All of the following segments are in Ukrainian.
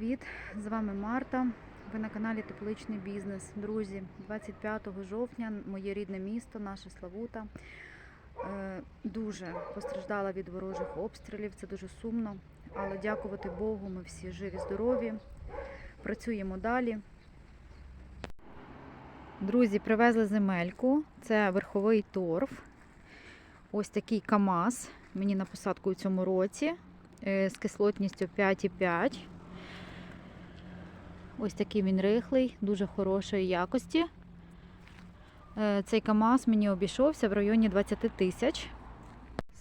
привіт! З вами Марта. Ви на каналі Тепличний бізнес. Друзі, 25 жовтня моє рідне місто, наша Славута, е, дуже постраждала від ворожих обстрілів. Це дуже сумно. Але дякувати Богу, ми всі живі, здорові. Працюємо далі. Друзі, привезли земельку. Це верховий торф. Ось такий КАМАЗ. Мені на посадку у цьому році е, з кислотністю 5,5. Ось такий він рихлий, дуже хорошої якості. Е, Цей КАМАЗ мені обійшовся в районі 20 тисяч.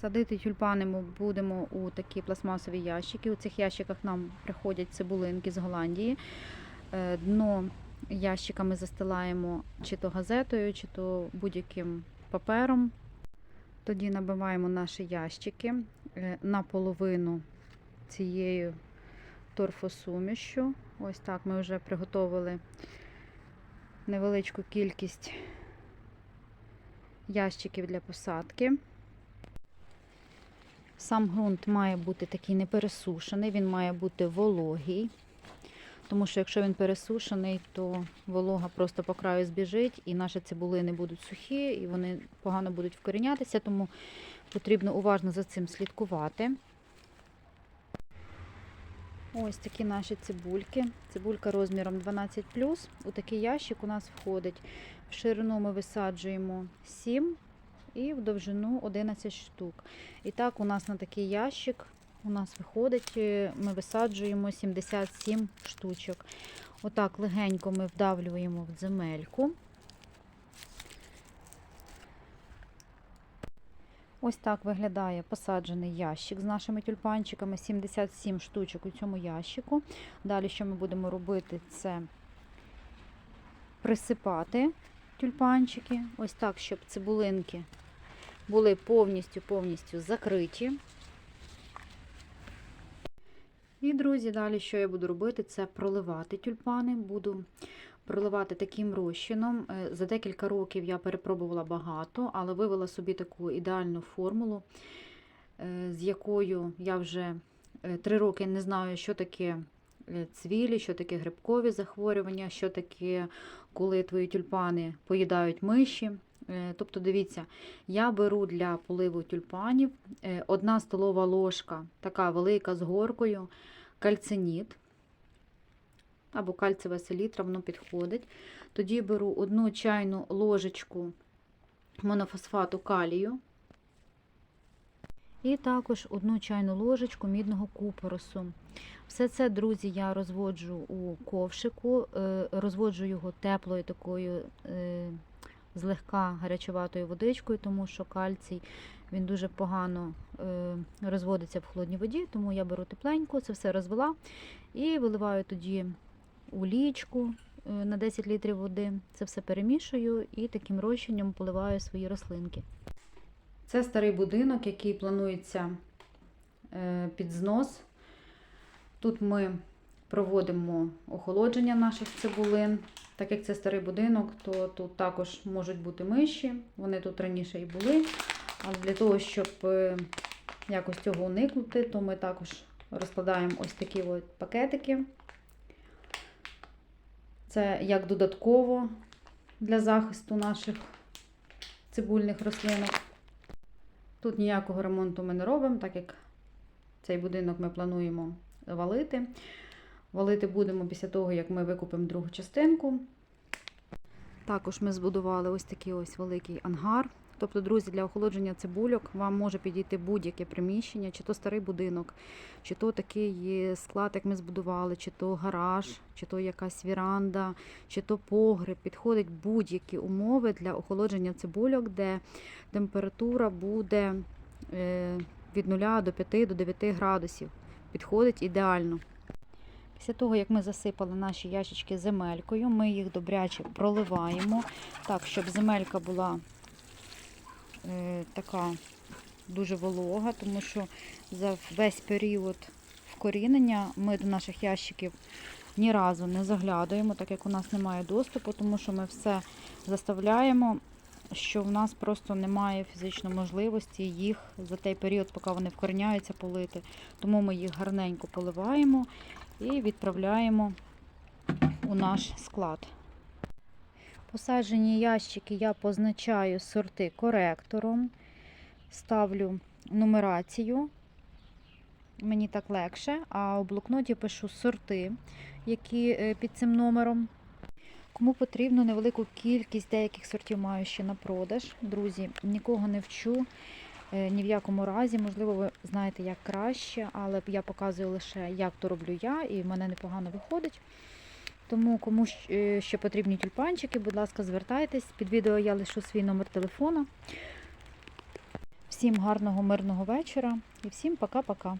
Садити тюльпани ми будемо у такі пластмасові ящики. У цих ящиках нам приходять цибулинки з Голландії. Е, Дно ящика ми застилаємо чи то газетою, чи то будь-яким папером. Тоді набиваємо наші ящики е, наполовину цією торфосумішю. Ось так ми вже приготовили невеличку кількість ящиків для посадки. Сам ґрунт має бути такий не пересушений, він має бути вологий. Тому що якщо він пересушений, то волога просто по краю збіжить, і наші цибулини будуть сухі, і вони погано будуть вкорінятися, тому потрібно уважно за цим слідкувати. Ось такі наші цибульки. Цибулька розміром 12 У такий ящик у нас входить. В ширину ми висаджуємо 7 і в довжину 11 штук. І так, у нас на такий ящик у нас виходить, е, ми висаджуємо 77 штучок. Отак легенько ми вдавлюємо в земельку. Ось так виглядає посаджений ящик з нашими тюльпанчиками. 77 штучок у цьому ящику. Далі, що ми будемо робити, це присипати тюльпанчики. Ось так, щоб цибулинки були повністю повністю закриті. І, друзі, далі, що я буду робити, це проливати тюльпани. Буду проливати таким розчином. Е, За декілька років я перепробувала багато, але вивела собі таку ідеальну формулу, е, з якою я вже е, три роки не знаю, що таке цвілі, що таке грибкові захворювання, що таке, коли твої тюльпани поїдають миші. Тобто, дивіться, я беру для поливу тюльпанів одна столова ложка, така велика з горкою, кальциніт або кальцева селітра, воно підходить. Тоді беру одну чайну ложечку монофосфату калію. І також одну чайну ложечку мідного купоросу. Все це, друзі, я розводжу у ковшику, розводжу його теплою такою злегка гарячуватою водичкою, тому що кальцій він дуже погано розводиться в холодній воді, тому я беру тепленьку, це все розвела і виливаю тоді у лічку на 10 літрів води. Це все перемішую і таким розчином поливаю свої рослинки. Це старий будинок, який планується під знос. Тут ми проводимо охолодження наших цибулин. Так як це старий будинок, то тут також можуть бути миші. Вони тут раніше і були. Але для того, щоб якось цього уникнути, то ми також розкладаємо ось такі от пакетики. Це як додатково для захисту наших цибульних рослинок. Тут ніякого ремонту ми не робимо, так як цей будинок ми плануємо валити. Валити будемо після того, як ми викупимо другу частинку. Також ми збудували ось такий ось великий ангар. Тобто, друзі, для охолодження цибульок вам може підійти будь-яке приміщення, чи то старий будинок, чи то такий склад, як ми збудували, чи то гараж, чи то якась віранда, чи то погреб. Підходить будь-які умови для охолодження цибульок, де температура буде від 0 до 5 до 9 градусів. Підходить ідеально. Після того, як ми засипали наші ящички земелькою, ми їх добряче проливаємо, так, щоб земелька була е, така дуже волога, тому що за весь період вкорінення ми до наших ящиків ні разу не заглядаємо, так як у нас немає доступу, тому що ми все заставляємо, що в нас просто немає фізичної можливості їх за той період, поки вони вкоріняються, полити. Тому ми їх гарненько поливаємо і відправляємо у наш склад. Посаджені ящики я позначаю сорти коректором, ставлю нумерацію. Мені так легше, а у блокноті пишу сорти, які е, під цим номером. Кому потрібно невелику кількість деяких сортів маю ще на продаж. Друзі, нікого не вчу е, ні в якому разі. Можливо, ви знаєте, як краще, але я показую лише, як то роблю я, і в мене непогано виходить. Тому кому е, ще потрібні тюльпанчики, будь ласка, звертайтесь. Під відео я лишу свій номер телефона. Всім гарного, мирного вечора і всім пока-пока.